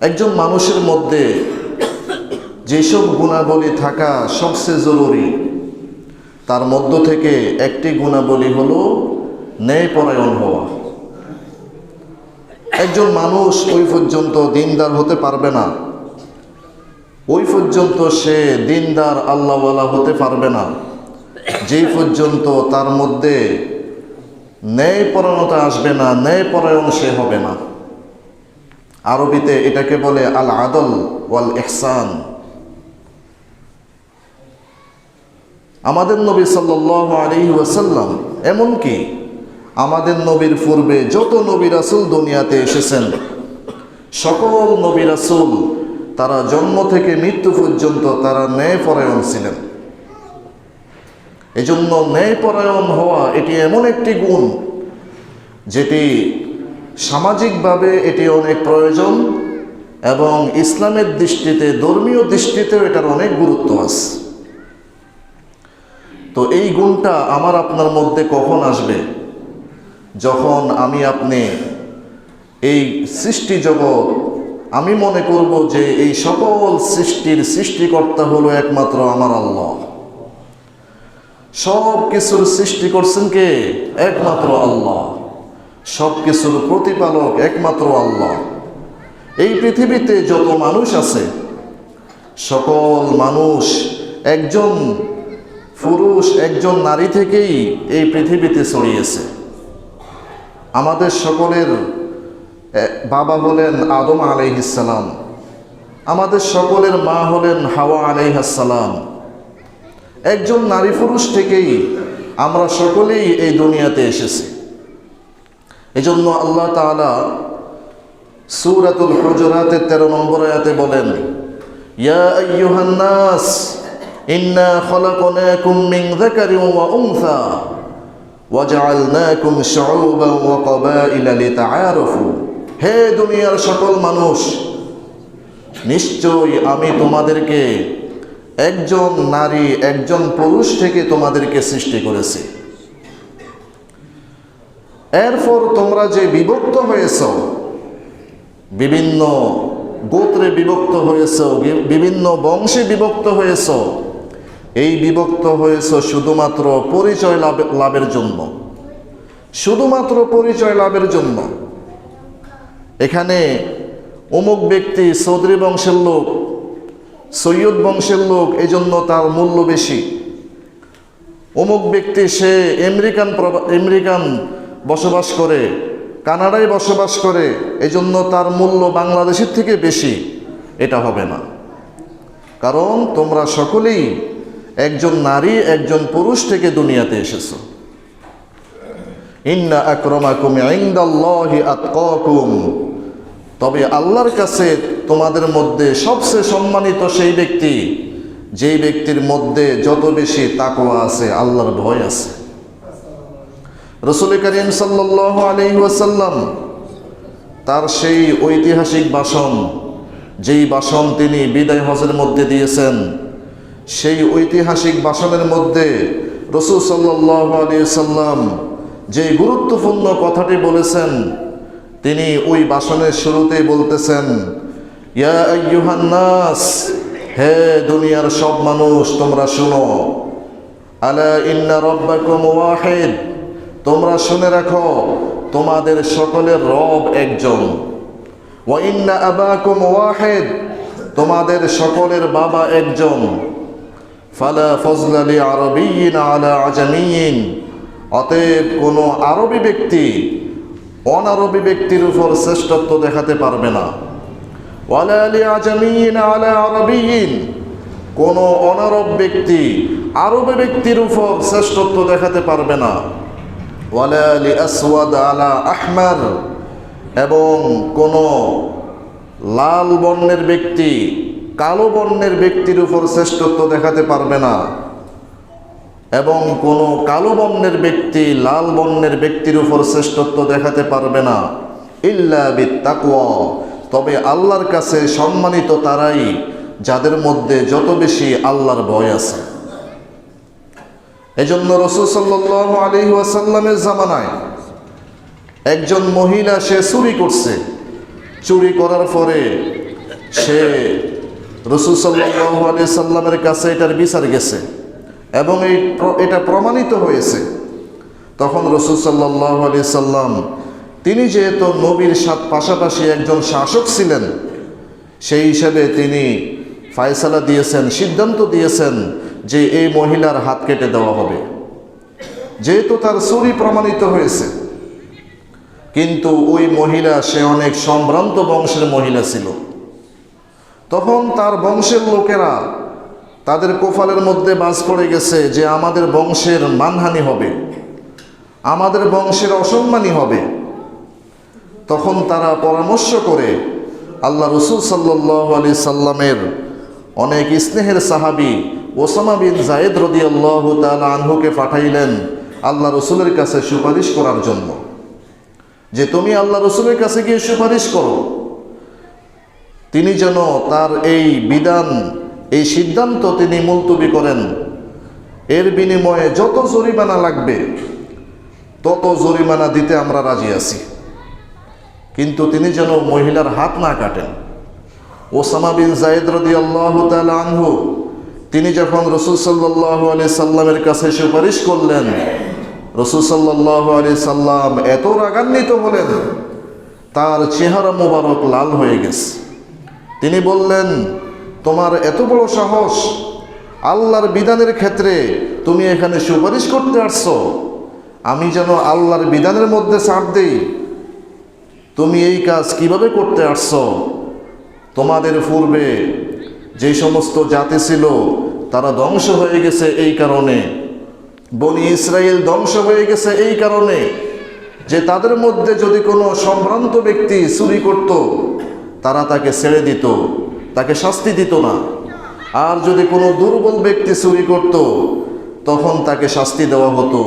একজন মানুষের মধ্যে যেসব গুণাবলী থাকা সবচেয়ে জরুরি, তার মধ্য থেকে একটি গুণাবলী হলো ন্যায়পরায়ণ হওয়া। একজন মানুষ ওই পর্যন্ত দিনদার হতে পারবে না। ওই পর্যন্ত সে দিনদার আল্লাহওয়ালা হতে পারবে না। যেই পর্যন্ত তার মধ্যে ন্যায়পরায়ণতা আসবে না, ন্যায়পরায়ণ সে হবে না। আরবিতে এটাকে বলে আল আদল ওয়াল ইহসান আমাদের নবী সাল্লাহ আলী ওয়াসাল্লাম এমনকি আমাদের নবীর পূর্বে যত নবী রাসুল দুনিয়াতে এসেছেন, সকল নবী রাসুল তারা জন্ম থেকে মৃত্যু পর্যন্ত তারা ন্যায়পরায়ণ ছিলেন। এজন্য ন্যায়পরায়ণ হওয়া এটি এমন একটি গুণ যেটি সামাজিকভাবে এটি অনেক প্রয়োজন এবং ইসলামের দৃষ্টিতে, ধর্মীয় দৃষ্টিতেও এটার অনেক গুরুত্ব আছে। তো এই গুণটা আমার আপনার মধ্যে কখন আসবে? যখন আমি আপনি এই সৃষ্টি জগৎ, আমি মনে করব যে এই সকল সৃষ্টির সৃষ্টিকর্তা হলো একমাত্র আমার আল্লাহ। সব কিছুর সৃষ্টি করছেন কে? একমাত্র আল্লাহ। সব কিছুর প্রতিপালক একমাত্র আল্লাহ। এই পৃথিবীতে যত মানুষ আছে, সকল মানুষ একজন পুরুষ, একজন নারী থেকেই এই পৃথিবীতে ছড়িয়েছে। আমাদের সকলের বাবা হলেন আদম আলাইহিসালাম আমাদের সকলের মা হলেন হাওয়া আলাইহাসালাম একজন নারী পুরুষ থেকেই আমরা সকলেই এই দুনিয়াতে এসেছি। এজন্য আল্লাহ তাআলা সূরাতুল হুজুরাতের 13 নম্বর আয়াতে বলেন, ইয়া আইয়ুহান নাস ইন্না খলাকনাকুম মিন যাকারিন ওয়া উনসা শুউবান ওয়া ক্বাবাইলা লিতাআরাফু। হে দুনিয়ার সকল মানুষ, নিশ্চয়ই আমি তোমাদেরকে একজন নারী, একজন পুরুষ থেকে তোমাদেরকে সৃষ্টি করেছি। এরপর তোমরা যে বিভক্ত হয়েছ, বিভিন্ন গোত্রে বিভক্ত হয়েছ বিভিন্ন বংশে বিভক্ত হয়েছ, এই বিভক্ত হয়েছ শুধুমাত্র পরিচয় লাভ লাভের জন্য। শুধুমাত্র পরিচয় লাভের জন্য। এখানে অমুক ব্যক্তি চৌধুরী বংশের লোক, সৈয়দ বংশের লোক, এজন্য তার মূল্য বেশি। অমুক ব্যক্তি সে আমেরিকান আমেরিকান বসবাস করে, কানাডায় বসবাস করে, এজন্য তার মূল্য বাংলাদেশের থেকে বেশি। এটা হবে না। কারণ তোমরা সকলেই একজন নারী, একজন পুরুষ থেকে দুনিয়াতে এসেছ। ইন্না আক্রমাকুম ইন্দাল্লাহি তবে আল্লাহর কাছে তোমাদের মধ্যে সবচেয়ে সম্মানিত সেই ব্যক্তি, যেই ব্যক্তির মধ্যে যত বেশি তাকওয়া আছে, আল্লাহর ভয় আছে। রসুল করিম সাল্লাহ আলি ওয়াসাল্লাম তার সেই ঐতিহাসিক বাসন, যেই বাসন তিনি বিদায় হজের মধ্যে দিয়েছেন, সেই ঐতিহাসিক বাসনের মধ্যে রসুল সাল্লাহ আলী সাল্লাম যে গুরুত্বপূর্ণ কথাটি বলেছেন, তিনি ওই বাসনের শুরুতেই বলতেছেন নাস, হে দুনিয়ার সব মানুষ, তোমরা শুনো, আলা ইন্না রব্বাকুম ওয়াহিদ তোমরা শুনে রাখো, তোমাদের সকলের রব একজন। তোমাদের সকলের বাবা একজন। অতএব কোনো আরবি ব্যক্তি অনারবি ব্যক্তির উপর শ্রেষ্ঠত্ব দেখাতে পারবে না। আরবিয়িন কোনো অনারব ব্যক্তি আরবি ব্যক্তির উপর শ্রেষ্ঠত্ব দেখাতে পারবে না। ওয়ালালি আসওয়াদ আলা আহমার, এবং কোনো লাল বর্ণের ব্যক্তি, কালো বর্ণের ব্যক্তির উপর শ্রেষ্ঠত্ব দেখাতে পারবে না। এবং কোনো কালো বর্ণের ব্যক্তি, লাল বর্ণের ব্যক্তির উপর শ্রেষ্ঠত্ব দেখাতে পারবে না। ইল্লা তবে আল্লাহর কাছে সম্মানিত তারাই, যাদের মধ্যে যত বেশি আল্লাহর ভয় আছে। এজন্য রসুল সাল্লাহ আলী ওয়াসাল্লামের জামানায় একজন মহিলা সে চুরি করছে। চুরি করার পরে সে রসুল সাল্লাহ আলি সাল্লামের কাছে এটার বিচার গেছে এবং এই এটা প্রমাণিত হয়েছে। তখন রসুল সাল্লাহ আলি সাল্লাম তিনি যেহেতু নবীর সাথ পাশাপাশি একজন শাসক ছিলেন, সেই হিসাবে তিনি ফায়সালা দিয়েছেন, সিদ্ধান্ত দিয়েছেন যে এই মহিলার হাত কেটে দেওয়া হবে। যেহেতু তার চুরি প্রমাণিত হয়েছে, কিন্তু ওই মহিলা, সে অনেক সম্ভ্রান্ত বংশের মহিলা ছিল। তখন তার বংশের লোকেরা তাদের কোফালের মধ্যে বাস পড়ে গেছে যে আমাদের বংশের মানহানি হবে, আমাদের বংশের অসম্মানী হবে। তখন তারা পরামর্শ করে আল্লাহ রসুল সাল্লাহ আলি সাল্লামের অনেক স্নেহের সাহাবি ওসামা বিন জায়েদ রদি আল্লাহ তালা আনহুকে পাঠাইলেন আল্লাহ রসুলের কাছে সুপারিশ করার জন্য। যে তুমি আল্লাহ রসুলের কাছে গিয়ে সুপারিশ করো, তিনি যেন তার এই বিধান, এই সিদ্ধান্ত তিনি মুলতবি করেন। এর বিনিময়ে যত জরিমানা লাগবে, তত জরিমানা দিতে আমরা রাজি আছি। কিন্তু তিনি যেন মহিলার হাত না কাটেন। ওসামা বিন জায়েদ রদি আল্লাহ আনহু তিনি যখন রসুল সাল্লাহ আলি সাল্লামের কাছে সুপারিশ করলেন, রসুল সাল্লাহ আলি সাল্লাম এত রাগান্বিত হলেন, তার চেহারা মোবারক লাল হয়ে গেছে। তিনি বললেন, তোমার এত বড় সাহস, আল্লাহর বিধানের ক্ষেত্রে তুমি এখানে সুপারিশ করতে আসছো। আমি যেন আল্লাহর বিধানের মধ্যে ছাড় দিই। তুমি এই কাজ কীভাবে করতে আসছো? তোমাদের পূর্বে যে সমস্ত জাতি ছিল, তারা ধ্বংস হয়ে গেছে এই কারণে। বনি ইসরায়েল ধ্বংস হয়ে গেছে এই কারণে যে তাদের মধ্যে যদি কোনো সম্ভ্রান্ত ব্যক্তি চুরি করত, তারা তাকে ছেড়ে দিত, তাকে শাস্তি দিত না। আর যদি কোনো দুর্বল ব্যক্তি চুরি করত, তখন তাকে শাস্তি দেওয়া হতো।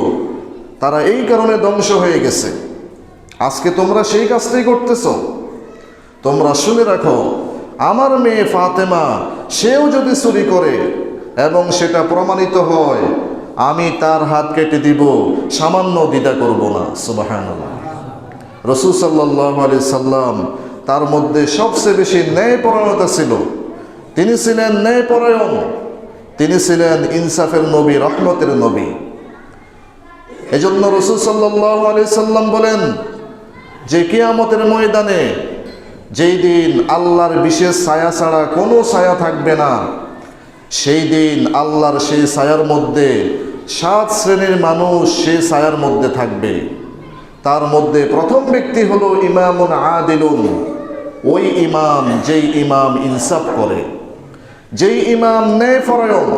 তারা এই কারণে ধ্বংস হয়ে গেছে। আজকে তোমরা সেই কাজটাই করতেছ। তোমরা শুনে রাখো আমার মেয়ে ফাতেমা, সেও যদি চুরি করে এবং সেটা প্রমাণিত হয়, আমি তার হাত কেটে দিব, সামান্য দ্বিধা করব না সুবাহান রসুল সাল্লাহ আলি সাল্লাম তার মধ্যে সবচেয়ে বেশি ন্যায়পরায়ণতা ছিল। তিনি ছিলেন ন্যায়পরায়ণ। তিনি ছিলেন ইনসাফের নবী, রহমতের নবী। এজন্য রসুল সাল্লাহ আলি সাল্লাম বলেন, যে কিয়ামতের ময়দানে যেই দিন আল্লাহর বিশেষ ছায়া ছাড়া কোনো ছায়া থাকবে না, সেই দিন আল্লাহর সেই ছায়ার মধ্যে সাত শ্রেণির মানুষ সেই ছায়ার মধ্যে থাকবে। তার মধ্যে প্রথম ব্যক্তি হলো ইমামুন আদিলুন। ওই ইমাম যেই ইমাম ইনসাফ করে। যেই ইমাম ন্যায় ফরায়ণ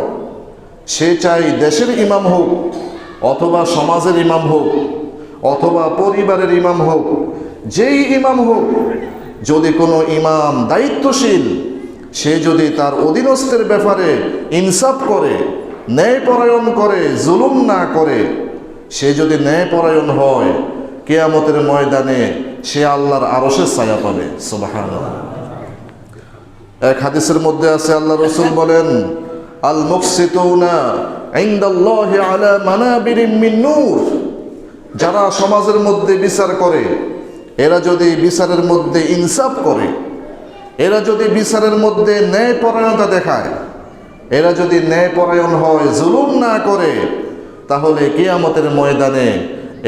সে চাই দেশের ইমাম হোক, অথবা সমাজের ইমাম হোক, অথবা পরিবারের ইমাম হোক, যেই ইমাম হোক যদি কোনো ইমাম দায়িত্বশীল, সে যদি তার অধীনস্থের ব্যাপারে ইনসাফ করে, ন্যায়পরায়ণ করে, জুলুম না করে, সে যদি ন্যায়পরায়ণ হয়, কেয়ামতের ময়দানে সে আল্লাহর আরসের ছায়া পাবে। এক হাদিসের মধ্যে আছে, আল্লাহ রসুল বলেন আল মুকসিতুনা ইনদাল্লাহি আলা মানাবিরিম মিন নূর। যারা সমাজের মধ্যে বিচার করে এরা যদি বিচারের মধ্যে ইনসাফ করে, এরা যদি বিচারের মধ্যে ন্যায়পরায়ণতা দেখায়, এরা যদি ন্যায়পরায়ণ হয়, জুলুম না করে, তাহলে কেয়ামতের ময়দানে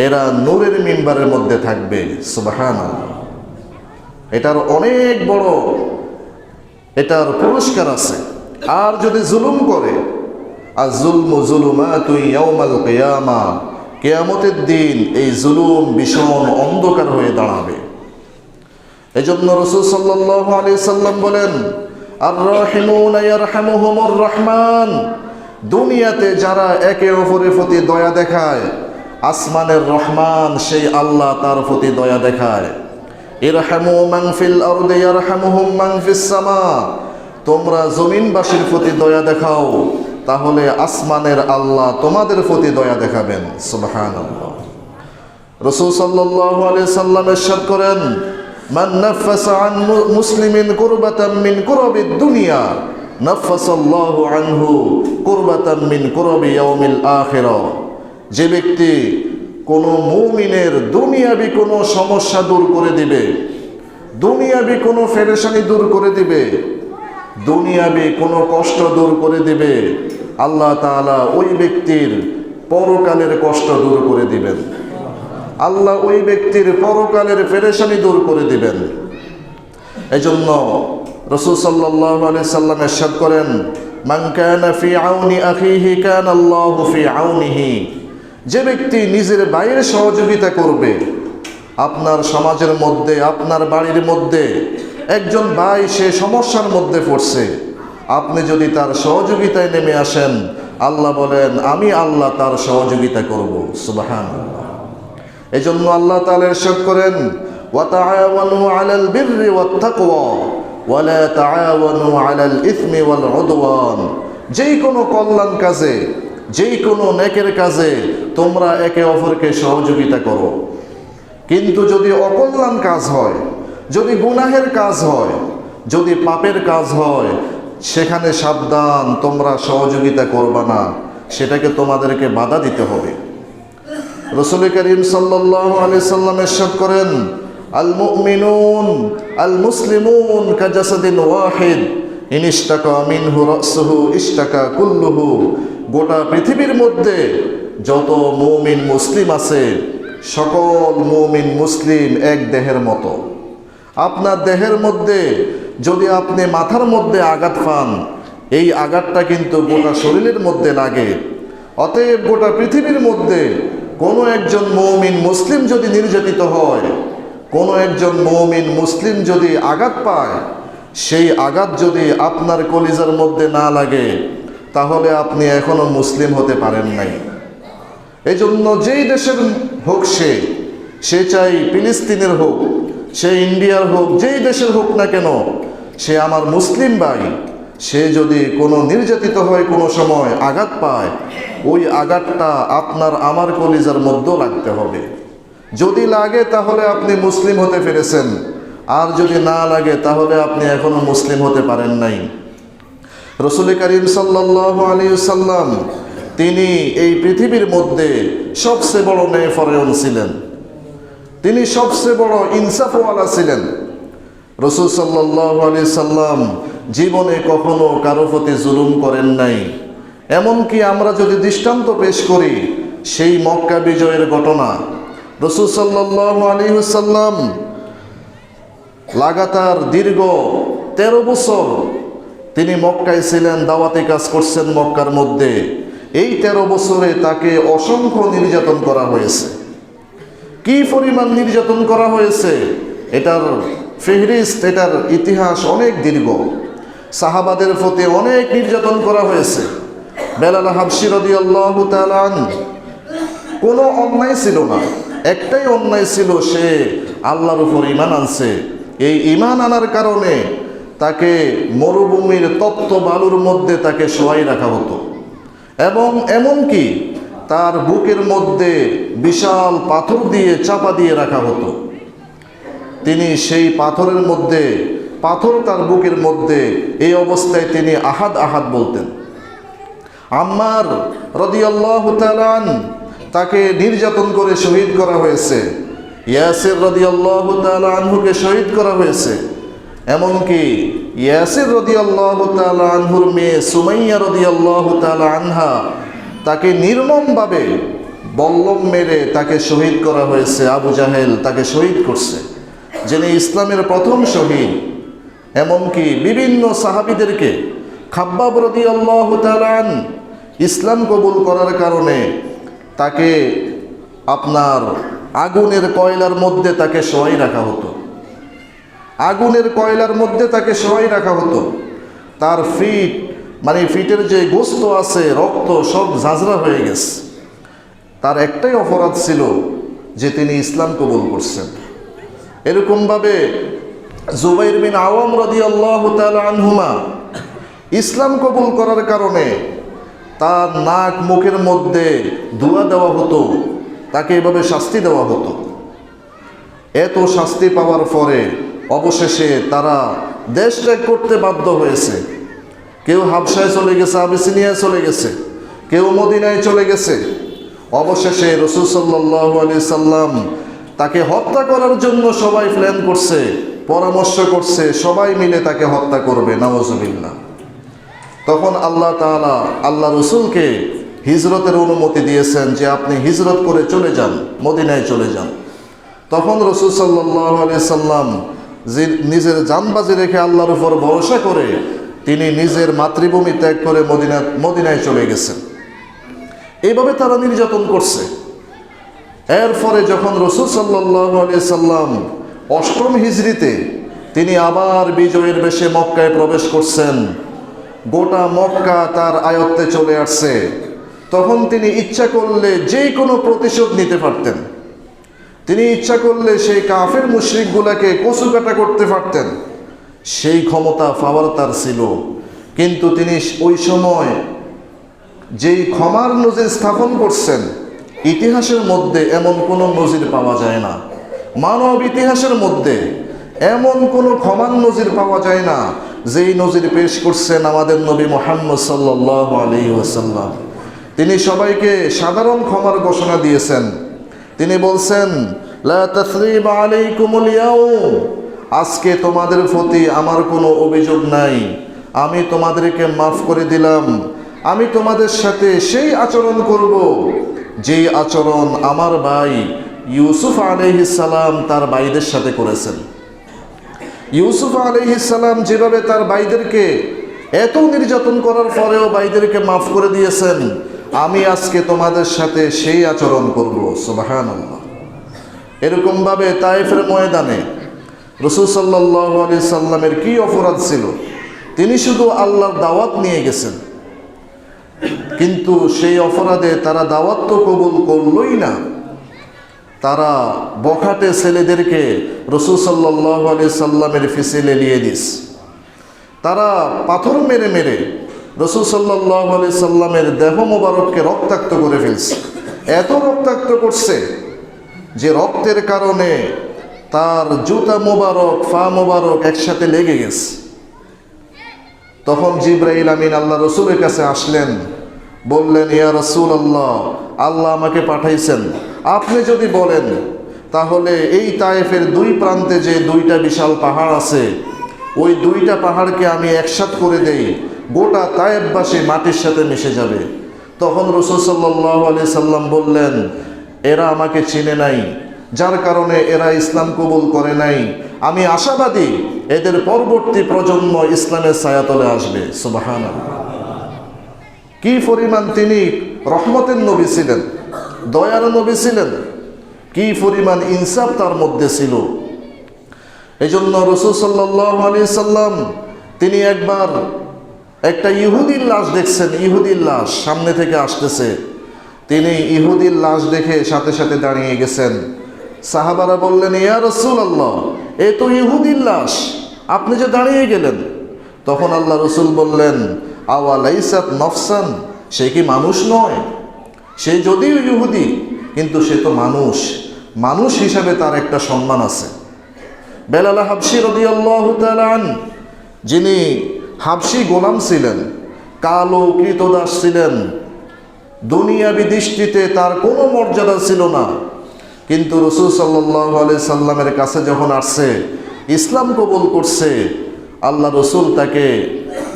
এরা নূরের মিম্বারের মধ্যে থাকবে। সুবাহান এটার অনেক বড়, এটার পুরস্কার আছে। আর যদি জুলুম করে আর জুলম জুলুমা তুই ইয়ামাল কেয়ামা কেয়ামতের দিন এই জুলুম ভীষণ অন্ধকার হয়ে দাঁড়াবে। এই জন্য রসুল সাল্লাহ আলি সাল্লাম বলেন আর রহিমুর রহমান। দুনিয়াতে যারা একে অপরের প্রতি দয়া দেখায়, আসমানের রহমান সেই আল্লাহ তার প্রতি দয়া দেখায়। ইরহামু মাংফিল আরদে, ইয়ারহামুহুম মাংফিস সামা। তোমরা জমিনবাসীর প্রতি দয়া দেখাও। তাহলে আসমানের আল্লাহ তোমাদের প্রতি দয়া দেখাবেন। সুবহানাল্লাহ। রসুল সাল্লাল্লাহু আলাইহি সাল্লাম ইরশাদ করেন, মান নাফাসা আন মুসলিমিন কুরবাতাম মিন কুরাবিদ দুনিয়া, নাফাসাল্লাহু আনহু কুরবাতাম মিন কুরাবি ইয়াউমিল আখিরা। যে ব্যক্তি কোনো মুমিনের দুনিয়াবি কোনো সমস্যা দূর করে দিবে, দুনিয়াবি কোনো ফেরেশানি দূর করে দিবে দুনিয়াবি কোনো কষ্ট দূর করে দিবে। আল্লাহ তাআলা ওই ব্যক্তির পরকালের কষ্ট দূর করে দিবেন। আল্লাহ ওই ব্যক্তির পরকালের ফেরেশানি দূর করে দিবেন। এজন্য রসুল সাল্লাল্লাহু আলাইহি সাল্লাম ইরশাদ করেন যে ব্যক্তি নিজের বাইরে সহযোগিতা করবে, আপনার সমাজের মধ্যে, আপনার বাড়ির মধ্যে একজন ভাই সে সমস্যার মধ্যে পড়ছে। আপনি যদি তার সহযোগিতায় নেমে আসেন, আল্লাহ বলেন, আমি আল্লাহ তার সহযোগিতা করব। সুবাহান এজন্য আল্লাহ তাআলা ইরশাদ করেন যেই কোনো কল্যাণ কাজে, যেই কোনো নেকের কাজে তোমরা একে অপরকে সহযোগিতা করো। কিন্তু যদি অকল্যাণ কাজ হয় যদি গুনাহের কাজ হয়, যদি পাপের কাজ হয়, সেখানে সাবধান, তোমরা সহযোগিতা করবা না, সেটাকে তোমাদেরকে বাধা দিতে হবে। রসুল করিম সাল্লাহ আলি সাল্লাম এরশাদ করেন আল মুমিনুন আল মুসলিমুন কাজাসাদিন ওয়াহিদ ইনিস্টাকা মিনহু রাসুহু ইস্টাকা কুল্লুহু। গোটা পৃথিবীর মধ্যে যত মুমিন মুসলিম আছে, সকল মুমিন মুসলিম এক দেহের মতো। আপনার দেহের মধ্যে, যদি আপনি মাথার মধ্যে আঘাত পান, এই আঘাতটা কিন্তু গোটা শরীরের মধ্যে লাগে। অতএব গোটা পৃথিবীর মধ্যে কোনো একজন মৌমিন মুসলিম যদি নির্যাতিত হয়, কোনো একজন মৌমিন মুসলিম যদি আঘাত পায়, সেই আঘাত যদি আপনার কলিজার মধ্যে না লাগে, তাহলে আপনি এখনও মুসলিম হতে পারেন নাই। এই জন্য যেই দেশের হোক সে সে চাই ফিলিস্তিনের হোক সে ইন্ডিয়ার হোক, যেই দেশের হোক না কেন, সে আমার মুসলিম ভাই। সে যদি কোনো নির্যাতিত হয়, কোনো সময় আঘাত পায়, ওই আঘাতটা আপনার আমার কলিজার মধ্যেও লাগতে হবে। যদি লাগে তাহলে আপনি মুসলিম হতে পেরেছেন। আর যদি না লাগে তাহলে আপনি এখনও মুসলিম হতে পারেন নাই। রসুল করিম সাল্লাহ আলী সাল্লাম তিনি এই পৃথিবীর মধ্যে সবচেয়ে বড় মেয়ে ফরেন ছিলেন। তিনি সবচেয়ে বড় ইনসাফওয়ালা ছিলেন। রসুল সাল্লাহ আলি সাল্লাম জীবনে কখনো কারও প্রতি জুলুম করেন নাই। এমনকি আমরা যদি দৃষ্টান্ত পেশ করি, সেই মক্কা বিজয়ের ঘটনা, রসুল সাল্লাহ আলী সাল্লাম লাগাতার দীর্ঘ তেরো বছর তিনি মক্কায় ছিলেন, দাওয়াতি কাজ করছেন মক্কার মধ্যে। এই তেরো বছরে তাকে অসংখ্য নির্যাতন করা হয়েছে। কি পরিমাণ নির্যাতন করা হয়েছে? এটার ফেহরিস্ট এটার ইতিহাস অনেক দীর্ঘ। সাহাবাদের প্রতি অনেক নির্যাতন করা হয়েছে। বেলাল হাবসি রদি আল্লাহ কোনো অন্যায় ছিল না। একটাই অন্যায় ছিল সে আল্লাহর উপর ইমান আনছে। এই ইমান আনার কারণে তাকে মরুভূমির তপ্ত বালুর মধ্যে তাকে শোয়াই রাখা হতো। এবং এমনকি তার বুকের মধ্যে বিশাল পাথর দিয়ে চাপা দিয়ে রাখা হতো। তিনি সেই পাথরের মধ্যে, পাথর তার বুকের মধ্যে এই অবস্থায় তিনি আহাদ আহাদ বলতেন। আম্মার রদিয়াল্লাহ তালান তাকে নির্যাতন করে শহীদ করা হয়েছে। ইয়াসির রদিয়াল্লাহ আনহুকে শহীদ করা হয়েছে। এমনকি ইয়াসির রদিয়াল্লাহ আনহুর মেয়ে সুমাইয়া রদিয়াল্লাহ আনহা তাকে নির্মমভাবে বল্লম মেরে তাকে শহীদ করা হয়েছে, আবু জাহেল তাকে শহীদ করছে। যিনি ইসলামের প্রথম শহীদ, এমনকি বিভিন্ন সাহাবিদেরকে খাব্বাব রদি আল্লাহ তালান ইসলাম কবুল করার কারণে তাকে আপনার আগুনের কয়লার মধ্যে তাকে শোয়াই রাখা হতো। আগুনের কয়লার মধ্যে তাকে শোয়াই রাখা হতো। তার ফিট মানে ফিটের যে গোস্ত আছে, রক্ত সব ঝাঁঝরা হয়ে গেছে। তার একটাই অপরাধ ছিল যে তিনি ইসলাম কবুল করছেন। এরকমভাবে জুবাইর বিন আওয়াম রদি আল্লাহ আনহুমা ইসলাম কবুল করার কারণে তার নাক মুখের মধ্যে ধোয়া দেওয়া হতো, তাকে এভাবে শাস্তি দেওয়া হতো। এত শাস্তি পাওয়ার পরে অবশেষে তারা দেশ ত্যাগ করতে বাধ্য হয়েছে। কেউ হাবসায় চলে গেছে, আবিসিনিয়ায় চলে গেছে, কেউ মদিনায় চলে গেছে। অবশেষে রসুল সাল্লাহ আলি সাল্লাম তাকে হত্যা করার জন্য সবাই প্ল্যান করছে, পরামর্শ করছে, সবাই মিলে তাকে হত্যা করবে নওয়াজবিল্লা তখন আল্লাহ তাআলা, আল্লাহ রসুলকে হিজরতের অনুমতি দিয়েছেন যে আপনি হিজরত করে চলে যান, মদিনায় চলে যান। তখন রসুল সাল্লাহ আলি সাল্লাম নিজের জানবাজি রেখে আল্লাহর উপর ভরসা করে তিনি নিজের মাতৃভূমি ত্যাগ করে মদিনা মদিনায় চলে গেছেন। এইভাবে তারা নির্যাতন করছে। এরপরে যখন রসুল সাল্লাহ সাল্লাম অষ্টম হিজড়িতে তিনি আবার বিজয়ের বেশে মক্কায় প্রবেশ করছেন, গোটা মক্কা তার আয়ত্তে চলে আসছে। তখন তিনি ইচ্ছা করলে যে কোনো প্রতিশোধ নিতে পারতেন। তিনি ইচ্ছা করলে সেই কাফের মুশরিকগুলাকে কচুকাটা করতে পারতেন। সেই ক্ষমতা পাওয়ার তার ছিল। কিন্তু তিনি ওই সময় যেই ক্ষমার নজির স্থাপন করছেন, ইতিহাসের মধ্যে এমন কোনো নজির পাওয়া যায় না। মানব ইতিহাসের মধ্যে এমন কোনো ক্ষমার নজির পাওয়া যায় না, যেই নজির পেশ করছেন আমাদের নবী মোহাম্মদ সাল্লাহ আলী ওসাল্লাম তিনি সবাইকে সাধারণ ক্ষমার ঘোষণা দিয়েছেন। তিনি বলছেন, লা তাসরিবা আলাইকুমুল ইয়াউম। আজকে তোমাদের প্রতি আমার কোনো অভিযোগ নাই। আমি তোমাদেরকে মাফ করে দিলাম। আমি তোমাদের সাথে সেই আচরণ করব, যেই আচরণ আমার ভাই ইউসুফ আলহিসাল্লাম তার ভাইদের সাথে করেছেন। ইউসুফ আলহিসাল্লাম যেভাবে তার ভাইদেরকে এত নির্যাতন করার পরেও ভাইদেরকে মাফ করে দিয়েছেন, আমি আজকে তোমাদের সাথে সেই আচরণ করব সুবাহান এরকমভাবে তাইফের ময়দানে রসুল সাল্লাহ আলি সাল্লামের কি অপরাধ ছিল? তিনি শুধু আল্লাহর দাওয়াত নিয়ে গেছেন। কিন্তু সেই অপরাধে তারা দাওয়াত তো কবুল করলই না। তারা বখাটে ছেলেদেরকে রসুল সাল্লাহ আলি সাল্লামের ফিসিলে নিয়ে দিস তারা পাথর মেরে মেরে রসুল সাল্লাহ আলি সাল্লামের দেহ মোবারককে রক্তাক্ত করে ফেলছে। এত রক্তাক্ত করছে যে রক্তের কারণে তার জুতা মোবারক, ফা মোবারক একসাথে লেগে গেছে। তখন জিব্রাইল আমিন আল্লাহ রসুলের কাছে আসলেন, বললেন, ইয়া রসুল আল্লাহ আল্লাহ আমাকে পাঠাইছেন। আপনি যদি বলেন, তাহলে এই তায়েফের দুই প্রান্তে যে দুইটা বিশাল পাহাড় আছে, ওই দুইটা পাহাড়কে আমি একসাথ করে দেই, গোটা তায়েববাসী মাটির সাথে মিশে যাবে। তখন রসুল সাল্লাহ আলি সাল্লাম বললেন, এরা আমাকে চিনে নাই যার কারণে এরা ইসলাম কবুল করে নাই। আমি আশাবাদী এদের পরবর্তী প্রজন্ম ইসলামের ছায়াতলে আসবে। সুবাহান কি পরিমাণ তিনি রহমতের নবী ছিলেন, দয়ার নবী ছিলেন, কি পরিমাণ ইনসাফ তার মধ্যে ছিল। এই জন্য রসুল সাল্লাহ সাল্লাম তিনি একবার একটা ইহুদির লাশ দেখছেন, ইহুদির লাশ সামনে থেকে আসতেছে। তিনি ইহুদির লাশ দেখে সাথে সাথে দাঁড়িয়ে গেছেন। সাহাবারা বললেন, ইয়া রসুল আল্লাহ এ তো ইহুদির লাশ, আপনি যে দাঁড়িয়ে গেলেন? তখন আল্লাহ রসুল বললেন আওয়ালাইসাত নফসান, সে কি মানুষ নয়? সে যদিও ইহুদি, কিন্তু সে তো মানুষ। মানুষ হিসাবে তার একটা সম্মান আছে। বেলাল হাবসি রদি আল্লাহ যিনি হাবসি গোলাম ছিলেন, কালো কৃতদাস ছিলেন, দুনিয়াবি দৃষ্টিতে তার কোনো মর্যাদা ছিল না। কিন্তু রসুল সাল্লাহ সাল্লামের কাছে যখন আসছে, ইসলাম কবুল করছে, আল্লাহ রসুল তাকে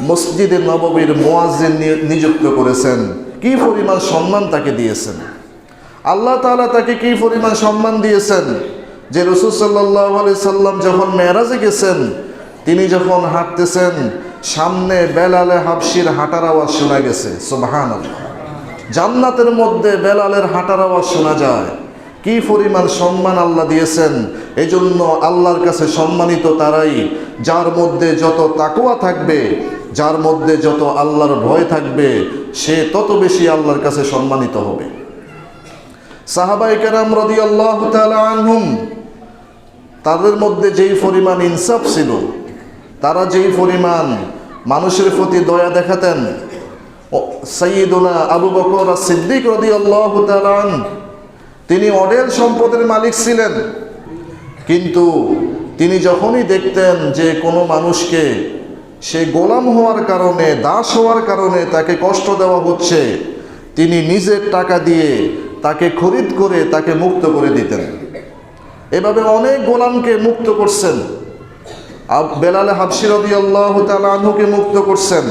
মসজিদে নববীর মোয়াজিন নিযুক্ত করেছেন। কি পরিমাণ সম্মান তাকে দিয়েছেন? আল্লাহ তালা তাকে কি পরিমাণ সম্মান দিয়েছেন? যে রসুল সাল্লাহ সাল্লাম যখন মেয়েরাজে গেছেন, তিনি যখন হাঁটতেছেন, সামনে বেলালে হাফসির হাঁটার আওয়াজ শোনা গেছে। সোবাহান জান্নাতের মধ্যে বেলালের হাঁটার আওয়াজ শোনা যায়। কি পরিমাণ সম্মান আল্লাহ দিয়েছেন? এই জন্য আল্লাহর কাছে সম্মানিত তারাই, যার মধ্যে যত তাকুয়া থাকবে, যার মধ্যে যত আল্লাহর ভয় থাকবে, সে তত বেশি আল্লাহর কাছে সম্মানিত হবে। সাহাবাই কেরাম রদি আল্লাহ আনহুম, তাদের মধ্যে যেই পরিমাণ ইনসাফ ছিল, তারা যেই পরিমাণ মানুষের প্রতি দয়া দেখাতেন সঈদুনা আবু বকর সিদ্দিক রদি আল্লাহ তিনি অডেল সম্পদের মালিক ছিলেন। কিন্তু তিনি যখনই দেখতেন যে কোনো মানুষকে সে গোলাম হওয়ার কারণে, দাস হওয়ার কারণে তাকে কষ্ট দেওয়া হচ্ছে, তিনি নিজের টাকা দিয়ে তাকে খরিদ করে তাকে মুক্ত করে দিতেন। এভাবে অনেক গোলামকে মুক্ত করছেন। বেলাল হাবসি রদি আল্লাহ মুক্ত করছেন।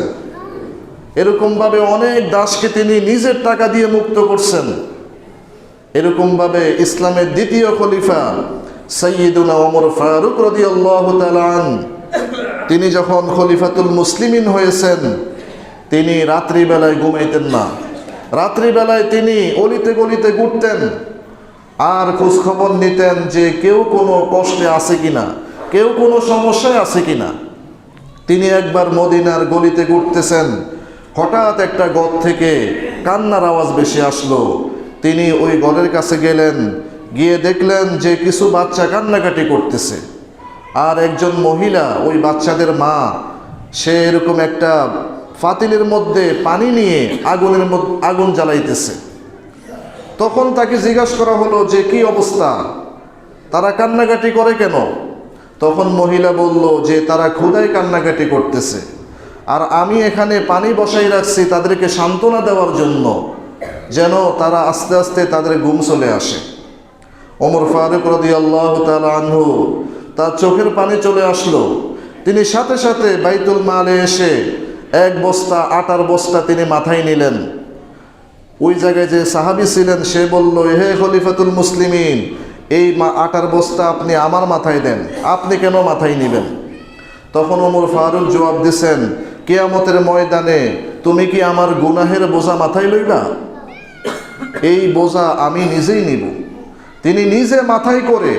এরকমভাবে অনেক দাসকে তিনি নিজের টাকা দিয়ে মুক্ত করছেন। এরকমভাবে ইসলামের দ্বিতীয় খলিফা সৈয়দুনা ওমর ফারুক রদি আল্লাহ তিনি যখন খলিফাতুল মুসলিমিন হয়েছেন, তিনি রাত্রিবেলায় ঘুমাইতেন না। রাত্রিবেলায় তিনি অলিতে গলিতে ঘুরতেন, আর খোঁজখবর নিতেন যে কেউ কোনো কষ্টে আছে কিনা, কেউ কোনো সমস্যায় আছে কিনা। তিনি একবার মদিনার গলিতে ঘুরতেছেন, হঠাৎ একটা গদ থেকে কান্নার আওয়াজ বেশি আসলো। তিনি ওই গড়ের কাছে গেলেন, গিয়ে দেখলেন যে কিছু বাচ্চা কান্নাকাটি করতেছে। আর একজন মহিলা, ওই বাচ্চাদের মা, সে এরকম একটা ফাতিলের মধ্যে পানি নিয়ে আগুনের আগুন জ্বালাইতেছে। তখন তাকে জিজ্ঞাসা করা হলো যে, কি অবস্থা? তারা কান্নাকাটি করে কেন? তখন মহিলা বলল যে, তারা ক্ষুদায় কান্নাকাটি করতেছে। আর আমি এখানে পানি বসাই রাখছি তাদেরকে সান্ত্বনা দেওয়ার জন্য। যেন তারা আস্তে আস্তে তাদের গুম চলে আসে। ওমর ফারুক রদি আল্লাহ আনহু তার চোখের পানি চলে আসলো। তিনি সাথে সাথে বাইতুল মালে এসে এক বস্তা আটার বস্তা তিনি মাথায় নিলেন। ওই জায়গায় যে সাহাবি ছিলেন, সে বলল, হে খলিফাতুল মুসলিমিন, এই মা আটার বস্তা আপনি আমার মাথায় দেন, আপনি কেন মাথায় নেবেন? তখন ওমর ফারুক জবাব দিছেন কেয়ামতের ময়দানে তুমি কি আমার গুনাহের বোঝা মাথায় লইবা? এই বোঝা আমি নিজেই নিব। তিনি নিজে মাথায় করে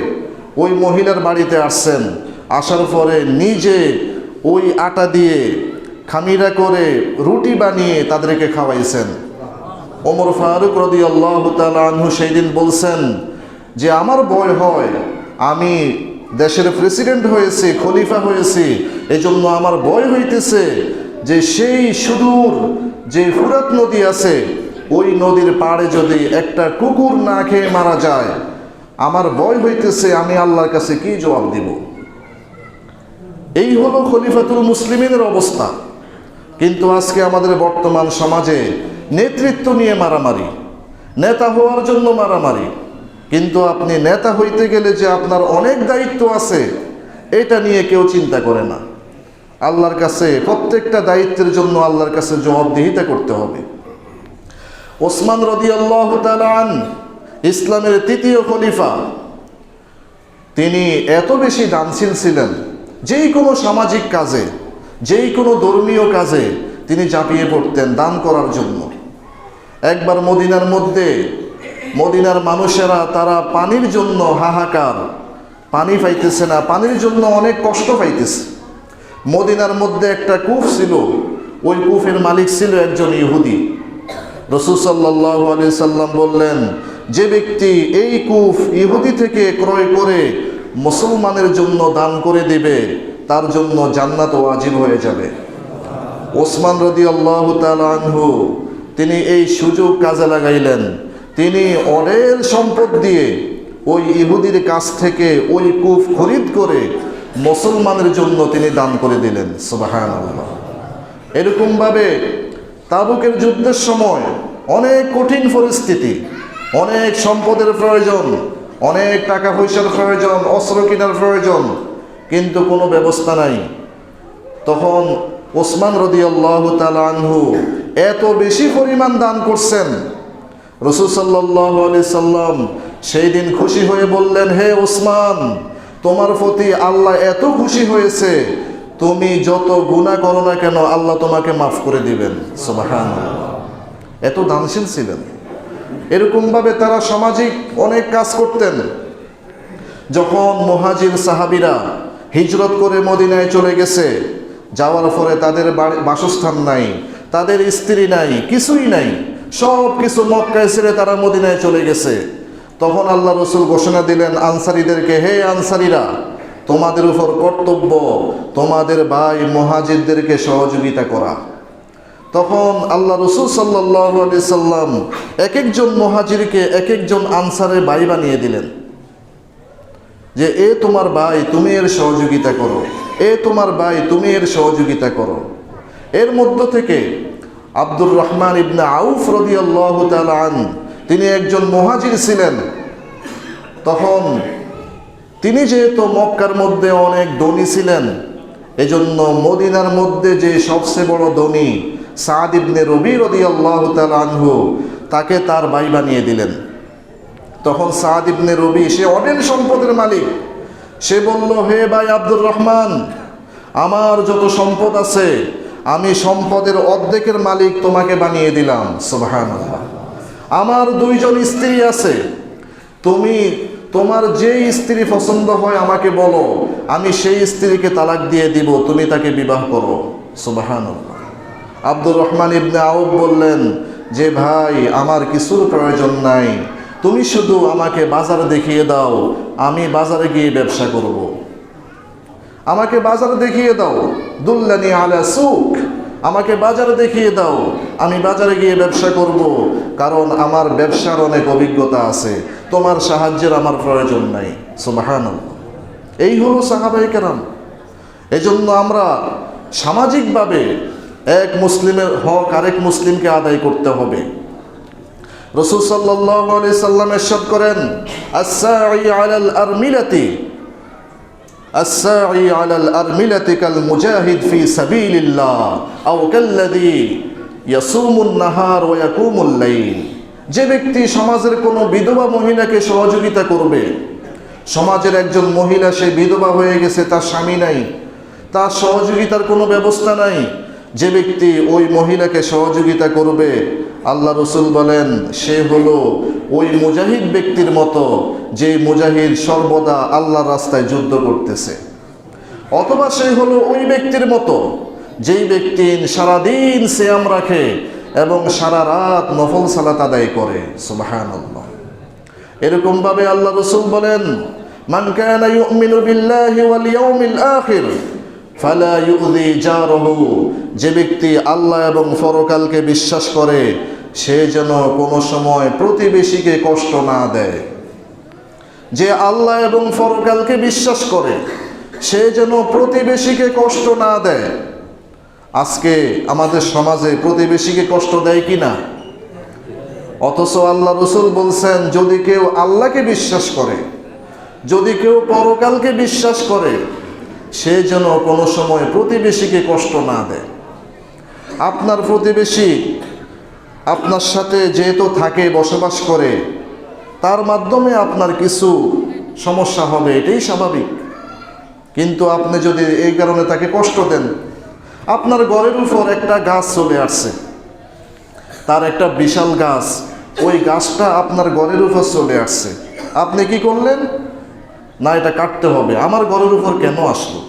ওই মহিলার বাড়িতে আসছেন। আসার পরে নিজে ওই আটা দিয়ে খামিরা করে রুটি বানিয়ে তাদেরকে খাওয়াইছেন। ওমর ফারুক রদি আল্লাহ আনহু সেই দিন বলছেন যে, আমার বয় হয়। আমি দেশের প্রেসিডেন্ট হয়েছি, খলিফা হয়েছি। এজন্য আমার বয় হইতেছে যে, সেই সুদূর যে ফুরাত নদী আছে ওই নদীর পাড়ে যদি একটা কুকুর না খেয়ে মারা যায়, আমার ভয় হইতেছে আমি আল্লাহর কাছে কি জবাব দিব? এই হলো খলিফাতুল মুসলিমিনের অবস্থা। কিন্তু আজকে আমাদের বর্তমান সমাজে নেতৃত্ব নিয়ে মারামারি, নেতা হওয়ার জন্য মারামারি। কিন্তু আপনি নেতা হইতে গেলে যে আপনার অনেক দায়িত্ব আছে, এটা নিয়ে কেউ চিন্তা করে না। আল্লাহর কাছে প্রত্যেকটা দায়িত্বের জন্য আল্লাহর কাছে জবাবদিহিতা করতে হবে। ওসমান রদি আল্লাহ আন, ইসলামের তৃতীয় খলিফা। তিনি এত বেশি দানশীল ছিলেন, যেই কোনো সামাজিক কাজে, যেই কোনো ধর্মীয় কাজে তিনি ঝাঁপিয়ে পড়তেন দান করার জন্য। একবার মদিনার মধ্যে, মদিনার মানুষেরা তারা পানির জন্য হাহাকার, পানি পাইতেছে না, পানির জন্য অনেক কষ্ট পাইতেছে। মদিনার মধ্যে একটা কূপ ছিল, ওই কূপের মালিক ছিল একজন ইহুদি। রসুল সাল্লাহ আলি সাল্লাম বললেন, যে ব্যক্তি এই কুফ ইহুদি থেকে ক্রয় করে মুসলমানের জন্য দান করে দেবে, তার জন্য জান্নাত ওয়াজিব হয়ে যাবে। ওসমান রদি আল্লাহ আনহু, তিনি এই সুযোগ কাজে লাগাইলেন। তিনি অনেক সম্পদ দিয়ে ওই ইহুদির কাছ থেকে ওই কুফ খরিদ করে মুসলমানের জন্য তিনি দান করে দিলেন। আল্লাহ এরকমভাবে তাবুকের যুদ্ধের সময় অনেক কঠিন পরিস্থিতি, অনেক সম্পদের প্রয়োজন, অনেক টাকা পয়সার প্রয়োজন, অস্ত্র কেনার প্রয়োজন, কিন্তু কোনো ব্যবস্থা নাই। তখন ওসমান রদি আল্লাহ আনহু এত বেশি পরিমাণ দান করছেন। রসুল সাল্লাহ আলি সাল্লাম সেই দিন খুশি হয়ে বললেন, হে ওসমান, তোমার প্রতি আল্লাহ এত খুশি হয়েছে তুমি যত গুণা করো না কেন, আল্লাহ তোমাকে মাফ করে দিবেন। এত দানশীল ছিলেন। এরকমভাবে তারা সামাজিক অনেক কাজ করতেন। যখন মহাজির সাহাবিরা হিজরত করে মদিনায় চলে গেছে, যাওয়ার পরে তাদের বাসস্থান নাই, তাদের স্ত্রী নাই, কিছুই নাই সব কিছু মক্কায় ছেড়ে তারা মদিনায় চলে গেছে। তখন আল্লাহ রসুল ঘোষণা দিলেন আনসারিদেরকে, হে আনসারিরা তোমাদের উপর কর্তব্য তোমাদের ভাই মহাজিদদেরকে সহযোগিতা করা। তখন আল্লাহ রসুল সাল্লাহ আলি সাল্লাম এক একজন মহাজিরকে এক একজন আনসারের ভাই বানিয়ে দিলেন। যে, এ তোমার ভাই, তুমি এর সহযোগিতা করো। এ তোমার ভাই, তুমি এর সহযোগিতা করো। এর মধ্য থেকে আব্দুর রহমান ইবনে আউফ রদি আল্লাহ তিনি একজন মহাজির ছিলেন। তখন তিনি যেহেতু মক্কার মধ্যে অনেক ধনী ছিলেন, এজন্য মদিনার মধ্যে যে সবচেয়ে বড় ধনী সাদ ইবনে রবি রদি আল্লাহ আনহু, তাকে তার ভাই বানিয়ে দিলেন। তখন সাদ ইবনে রবি সে অনেক সম্পদের মালিক। সে বলল, হে ভাই আব্দুর রহমান, আমার যত সম্পদ আছে, আমি সম্পদের অর্ধেকের মালিক তোমাকে বানিয়ে দিলাম। সুবহান আমার দুইজন স্ত্রী আছে। তুমি তোমার যে স্ত্রী পছন্দ হয় আমাকে বলো, আমি সেই স্ত্রীকে তালাক দিয়ে দিব, তুমি তাকে বিবাহ করো। সুবাহান আব্দুর রহমান ইবনে আউব বললেন, যে ভাই, আমার কিছুর প্রয়োজন নাই। তুমি শুধু আমাকে বাজার দেখিয়ে দাও, আমি বাজারে গিয়ে ব্যবসা করব। আমাকে বাজারে দেখিয়ে দাও। দুল্লানি আলা সুখ। আমাকে বাজারে দেখিয়ে দাও, আমি বাজারে গিয়ে ব্যবসা করব, কারণ আমার ব্যবসার অনেক অভিজ্ঞতা আছে। তোমার সাহায্যের আমার প্রয়োজন নাই। সুবাহান এই হলো সাহাবাই কেরাম। এজন্য আমরা সামাজিকভাবে এক মুসলিমের হক আরেক মুসলিমকে আদায় করতে হবে। রসুল সাল্লাহ আলি সাল্লাম এরশাদ করেন কাল মুজাহিদ ফি যে ব্যক্তি সমাজের কোনো বিধবা মহিলাকে সহযোগিতা করবে, সমাজের একজন মহিলা সে বিধবা হয়ে গেছে, তার স্বামী নাই, তার সহযোগিতার কোনো ব্যবস্থা নাই, যে ব্যক্তি ওই মহিলাকে সহযোগিতা করবে, আল্লাহ রসুল বলেন, সে হলো ওই মুজাহিদ ব্যক্তির মতো যে মুজাহিদ সর্বদা আল্লাহর রাস্তায় যুদ্ধ করতেছে। অথবা সে হলো ওই ব্যক্তির মতো যেই ব্যক্তি সারাদিন শ্যাম রাখে এবং সারা রাত নফল সালাত আদায় করে সুবাহান এরকমভাবে আল্লাহ রসুল বলেন, মান কানা ইউমিনু বিল্লাহি ওয়াল ইয়াউমিল আখির, ফালা ইউযি জারহু। যে ব্যক্তি আল্লাহ এবং পরকালকে বিশ্বাস করে, সে যেন কোনো সময় প্রতিবেশীকে কষ্ট না দেয়। যে আল্লাহ এবং পরকালকে বিশ্বাস করে, সে যেন প্রতিবেশীকে কষ্ট না দেয়। আজকে আমাদের সমাজে প্রতিবেশীকে কষ্ট দেয় কি না অথচ আল্লাহ রসুল বলছেন, যদি কেউ আল্লাহকে বিশ্বাস করে, যদি কেউ পরকালকে বিশ্বাস করে, সে যেন কোনো সময় প্রতিবেশীকে কষ্ট না দেয়। আপনার প্রতিবেশী আপনার সাথে যেহেতু থাকে, বসবাস করে, তার মাধ্যমে আপনার কিছু সমস্যা হবে, এটাই স্বাভাবিক। কিন্তু আপনি যদি এই কারণে তাকে কষ্ট দেন আপনার ঘরের উপর একটা গাছ চলে আসছে। তার একটা বিশাল গাছ। ওই গাছটা আপনার ঘরের উপর চলে আসছে। আপনি কি করলেন? না, এটা কাটতে হবে। আমার ঘরের উপর কেন আসলো?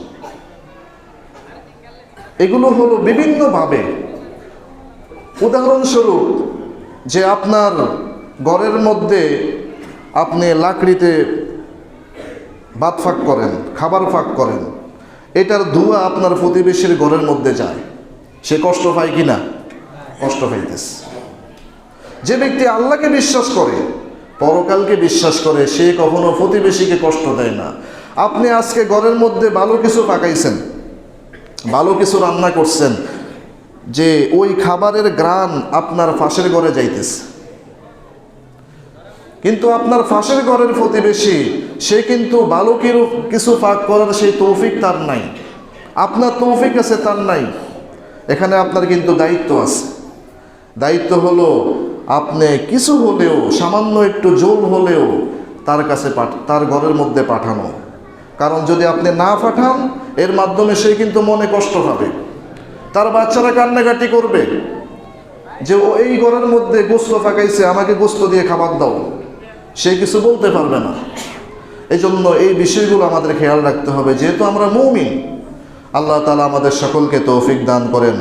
এগুলো হলো বিভিন্নভাবে। উদাহরণস্বরূপ, যে আপনার ঘরের মধ্যে আপনি লাকড়িতে ভাত ফাঁক করেন, খাবার ফাঁক করেন। এটার ধোঁয়া আপনার প্রতিবেশীর ঘরের মধ্যে যায়। সে কষ্ট পায় কি না কষ্ট পাইতেছে। যে ব্যক্তি আল্লাহকে বিশ্বাস করে, পরকালকে বিশ্বাস করে, সে কখনো প্রতিবেশীকে কষ্ট দেয় না। আপনি আজকে ঘরের মধ্যে ভালো কিছু পাকাইছেন, ভালো কিছু রান্না করছেন, যে ওই খাবারের গ্রান আপনার ফাঁসের ঘরে যাইতেছে। কিন্তু আপনার ফাঁসের ঘরের প্রতিবেশী, সে কিন্তু ভালো কিরু কিছু পাক করার সেই তৌফিক তার নাই। আপনার তৌফিক আছে, তার নাই। এখানে আপনার কিন্তু দায়িত্ব আছে। দায়িত্ব হলো আপনি কিছু হলেও, সামান্য একটু জোল হলেও তার কাছে তার ঘরের মধ্যে পাঠানো। কারণ যদি আপনি না পাঠান, এর মাধ্যমে সে কিন্তু মনে কষ্ট পাবে। তার বাচ্চারা কান্নাকাটি করবে। যে ও এই ঘরের মধ্যে গোস্ত ফাঁকাইছে আমাকে গোস্ত দিয়ে খাবার দাও। সে কিছু বলতে পারবে না। এই জন্য এই বিষয়গুলো আমাদের খেয়াল রাখতে হবে, যেহেতু আমরা মৌমিন। আল্লাহ তালা আমাদের সকলকে তৌফিক দান করেন।